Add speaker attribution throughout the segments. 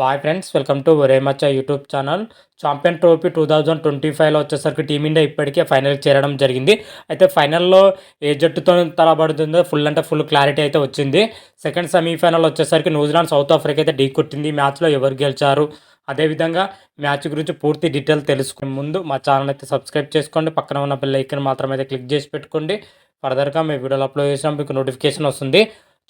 Speaker 1: వాయ్ friends welcome to ఒరేమచ్చ YouTube channel champion trophy two thousand twenty ఫైవ్లో వచ్చేసరికి team India ఇప్పటికే ఫైనల్ చేరడం జరిగింది. అయితే ఫైనల్లో ఏ జట్టుతో తలబడుతుందో ఫుల్ అంటే ఫుల్ క్లారిటీ అయితే వచ్చింది. సెకండ్ సెమీఫైనల్ వచ్చేసరికి న్యూజిలాండ్ సౌత్ ఆఫ్రికా అయితే ఢీ కొట్టింది. మ్యాచ్లో ఎవరు గెలిచారు? అదేవిధంగా మ్యాచ్ గురించి పూర్తి డీటెయిల్ తెలుసుకునే ముందు మా ఛానల్ అయితే సబ్స్క్రైబ్ చేసుకోండి. పక్కన ఉన్న బెల్ ఐకన్ మాత్రమే క్లిక్ చేసి పెట్టుకోండి. ఫర్దర్గా మీ వీడియోలు అప్లోడ్ చేసినా మీకు నోటిఫికేషన్ వస్తుంది.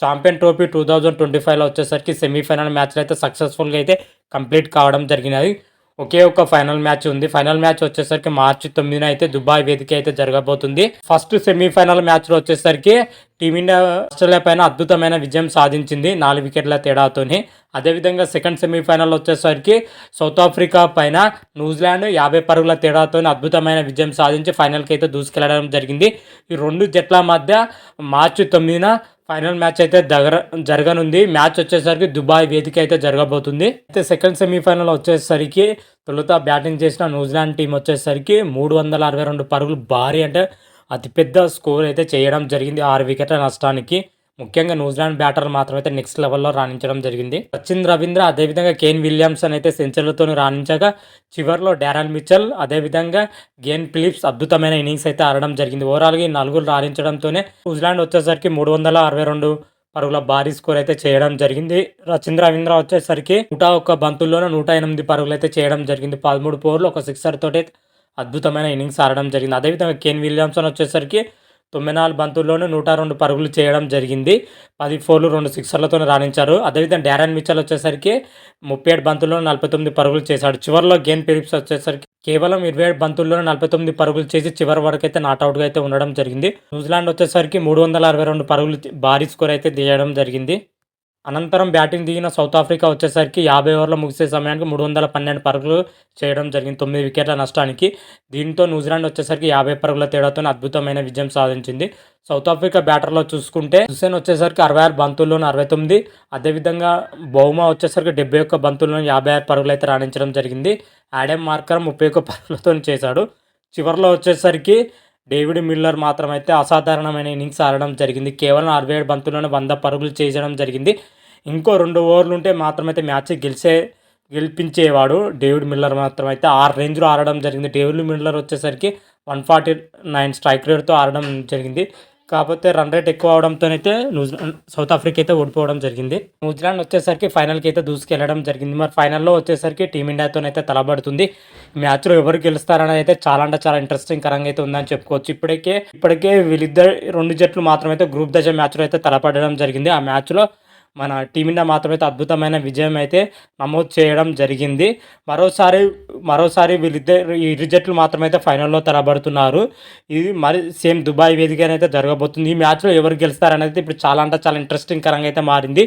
Speaker 1: Champion trophy two thousand twenty ఫైవ్లో వచ్చేసరికి సెమీఫైనల్ మ్యాచ్లు అయితే సక్సెస్ఫుల్గా అయితే కంప్లీట్ కావడం జరిగినది. ఒకే ఒక ఫైనల్ మ్యాచ్ ఉంది. ఫైనల్ మ్యాచ్ వచ్చేసరికి మార్చి తొమ్మిదిన అయితే దుబాయ్ వేదిక అయితే జరగబోతుంది. ఫస్ట్ సెమీఫైనల్ మ్యాచ్లో వచ్చేసరికి టీమిండియా ఆస్ట్రేలియా పైన అద్భుతమైన విజయం సాధించింది నాలుగు వికెట్ల తేడాతోని. అదేవిధంగా సెకండ్ సెమీఫైనల్ వచ్చేసరికి సౌత్ ఆఫ్రికా పైన న్యూజిలాండ్ యాభై పరుగుల తేడాతో అద్భుతమైన విజయం సాధించి ఫైనల్కి అయితే దూసుకెళ్ళడం జరిగింది. ఈ రెండు జట్ల మధ్య మార్చి తొమ్మిదిన ఫైనల్ మ్యాచ్ అయితే దగ్గర జరగనుంది. మ్యాచ్ వచ్చేసరికి దుబాయ్ వేదిక అయితే జరగబోతుంది. అయితే సెకండ్ సెమీఫైనల్ వచ్చేసరికి తొలుత బ్యాటింగ్ చేసిన న్యూజిలాండ్ టీం వచ్చేసరికి మూడు వందల అరవై రెండు పరుగులు భారీ అంటే అతిపెద్ద స్కోర్ అయితే చేయడం జరిగింది ఆరు వికెట్ల నష్టానికి. ముఖ్యంగా న్యూజిలాండ్ బ్యాటర్ మాత్రం అయితే నెక్స్ట్ లెవెల్లో రాణించడం జరిగింది. సచిన్ రవీంద్ర అదేవిధంగా కేన్ విలియమ్సన్ అయితే సెంచరీలతో రాణించగా చివరిలో డారల్ మిచల్ అదేవిధంగా గేన్ ఫిలిప్స్ అద్భుతమైన ఇన్నింగ్స్ అయితే ఆడడం జరిగింది. ఓవరాల్గా ఈ నలుగురు రాణించడంతోనే న్యూజిలాండ్ వచ్చేసరికి మూడు వందల అరవై రెండు పరుగుల భారీ స్కోర్ అయితే చేయడం జరిగింది. రచింద్ర రవీంద్ర వచ్చేసరికి నూట ఒక్క బంతుల్లోనే నూట ఎనిమిది పరుగులు అయితే చేయడం జరిగింది. పదమూడు పోర్లు ఒక సిక్సర్ తోటి అద్భుతమైన ఇన్నింగ్స్ ఆడడం జరిగింది. అదేవిధంగా కేన్ విలియమ్సన్ వచ్చేసరికి తొంభై నాలుగు బంతుల్లోనూ నూట రెండు పరుగులు చేయడం జరిగింది. పది ఫోర్లు రెండు సిక్సర్లతో రాణించారు. అదేవిధంగా డారన్ మిచ్చల్ వచ్చేసరికి ముప్పై ఏడు బంతుల్లో నలభై తొమ్మిది పరుగులు చేశాడు. చివరిలో గేన్ పిరిప్స్ వచ్చేసరికి కేవలం ఇరవై ఏడు బంతుల్లోనే నలభై తొమ్మిది పరుగులు చేసి చివరి వరకు అయితే నాట్అవుట్గా అయితే ఉండడం జరిగింది. న్యూజిలాండ్ వచ్చేసరికి మూడు వందల అరవై రెండు పరుగులు భారీ స్కోర్ అయితే తీయడం జరిగింది. అనంతరం బ్యాటింగ్ దిగిన సౌత్ ఆఫ్రికా వచ్చేసరికి యాభై ఓవర్లు ముగిసే సమయానికి మూడు వందల పన్నెండు పరుగులు చేయడం జరిగింది. తొమ్మిది వికెట్ల నష్టానికి. దీంతో న్యూజిలాండ్ వచ్చేసరికి యాభై పరుగుల తేడాతో అద్భుతమైన విజయం సాధించింది. సౌత్ ఆఫ్రికా బ్యాటర్లో చూసుకుంటే హుసేన్ వచ్చేసరికి అరవై ఆరు బంతుల్లోనూ అరవై తొమ్మిది. అదేవిధంగా బౌమా వచ్చేసరికి డెబ్బై ఒక్క బంతుల్లోనూ యాభై ఆరు పరుగులు అయితే రాణించడం జరిగింది. యాడమ్ మార్కర్ ముప్పై ఒక్క పరుగులతో చేశాడు. చివరిలో వచ్చేసరికి డేవిడ్ మిల్లర్ మాత్రం అయితే అసాధారణమైన ఇన్నింగ్స్ ఆడడం జరిగింది. కేవలం అరవై ఏడు బంతుల్లోనే వంద పరుగులు చేయడం జరిగింది. ఇంకో రెండు ఓవర్లు ఉంటే మాత్రమైతే మ్యాచ్ గెలిచే గెలిపించేవాడు డేవిడ్ మిల్లర్ మాత్రం అయితే ఆరు రేంజ్లో ఆడడం జరిగింది. డేవిడ్ మిల్లర్ వచ్చేసరికి వన్ ఫార్టీ నైన్ స్ట్రైక్ రేట్తో ఆడడం జరిగింది. కాకపోతే రన్ రేట్ ఎక్కువ అవడంతో అయితే న్యూజిలాండ్ సౌత్ ఆఫ్రికా అయితే ఓడిపోవడం జరిగింది. న్యూజిలాండ్ వచ్చేసరికి ఫైనల్కి అయితే దూసుకెళ్ళడం జరిగింది. మరి ఫైనల్లో వచ్చేసరికి టీమిండియాతో అయితే తలబడుతుంది మ్యాచ్లో ఎవరు గెలుస్తారని అయితే చాలా అంటే చాలా ఇంట్రెస్టింగ్ కరంగా అయితే ఉందని చెప్పుకోవచ్చు. ఇప్పటికే ఇప్పటికే వీళ్ళిద్దరు రెండు జట్లు మాత్రమైతే గ్రూప్ దశ మ్యాచ్లో అయితే తలపడడం జరిగింది. ఆ మ్యాచ్లో మన టీమిండియా మాత్రమైతే అద్భుతమైన విజయం అయితే నమోదు చేయడం జరిగింది. మరోసారి మరోసారి వీళ్ళిద్దరు ఇరు జట్లు మాత్రమైతే ఫైనల్లో తరబడుతున్నారు. ఇది మరి సేమ్ దుబాయ్ వేదికనైతే జరగబోతుంది. ఈ మ్యాచ్లో ఎవరు గెలుస్తారనేది ఇప్పుడు చాలా అంటే చాలా ఇంట్రెస్టింగ్ కరంగా అయితే మారింది.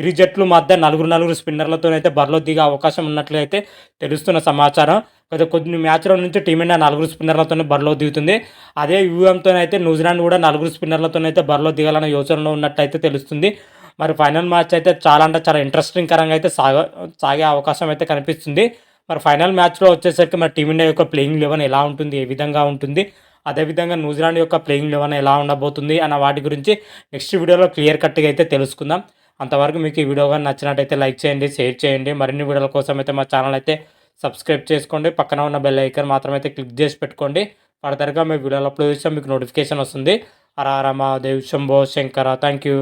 Speaker 1: ఇరు జట్లు మధ్య నలుగురు నలుగురు స్పిన్నర్లతోనైతే బరిలో దిగే అవకాశం ఉన్నట్లయితే తెలుస్తున్న సమాచారం. గత కొన్ని మ్యాచ్ల నుంచి టీమిండియా నలుగురు స్పిన్నర్లతోనే బరిలో దిగుతుంది. అదే వ్యూహంతో అయితే న్యూజిలాండ్ కూడా నలుగురు స్పిన్నర్లతోనైతే బరిలో దిగాలన్న యోచనలో ఉన్నట్టయితే తెలుస్తుంది. మరి ఫైనల్ మ్యాచ్ అయితే చాలా అంటే చాలా ఇంట్రెస్టింగ్ కరంగా అయితే సాగ సాగే అవకాశం అయితే కనిపిస్తుంది. మరి ఫైనల్ మ్యాచ్లో వచ్చేసరికి మరి టీమిండియా యొక్క ప్లేయింగ్ లెవెన్ ఎలా ఉంటుంది ఏ విధంగా ఉంటుంది అదేవిధంగా న్యూజిలాండ్ యొక్క ప్లేయింగ్ లెవెన్ ఎలా ఉండబోతుంది అన్న వాటి గురించి నెక్స్ట్ వీడియోలో క్లియర్ కట్గా అయితే తెలుసుకుందాం. అంతవరకు మీకు ఈ వీడియో కానీ నచ్చినట్టయితే లైక్ చేయండి షేర్ చేయండి. మరిన్ని వీడియోల కోసం అయితే మా ఛానల్ అయితే సబ్స్క్రైబ్ చేసుకోండి. పక్కన ఉన్న బెల్ ఐకన్ మాత్రం అయితే క్లిక్ చేసి పెట్టుకోండి. ఫర్దర్గా మీ వీడియోలు అప్లోడ్ చేస్తే మీకు నోటిఫికేషన్ వస్తుంది. హర హర దేవ్ శంభో శంకర. Thank you.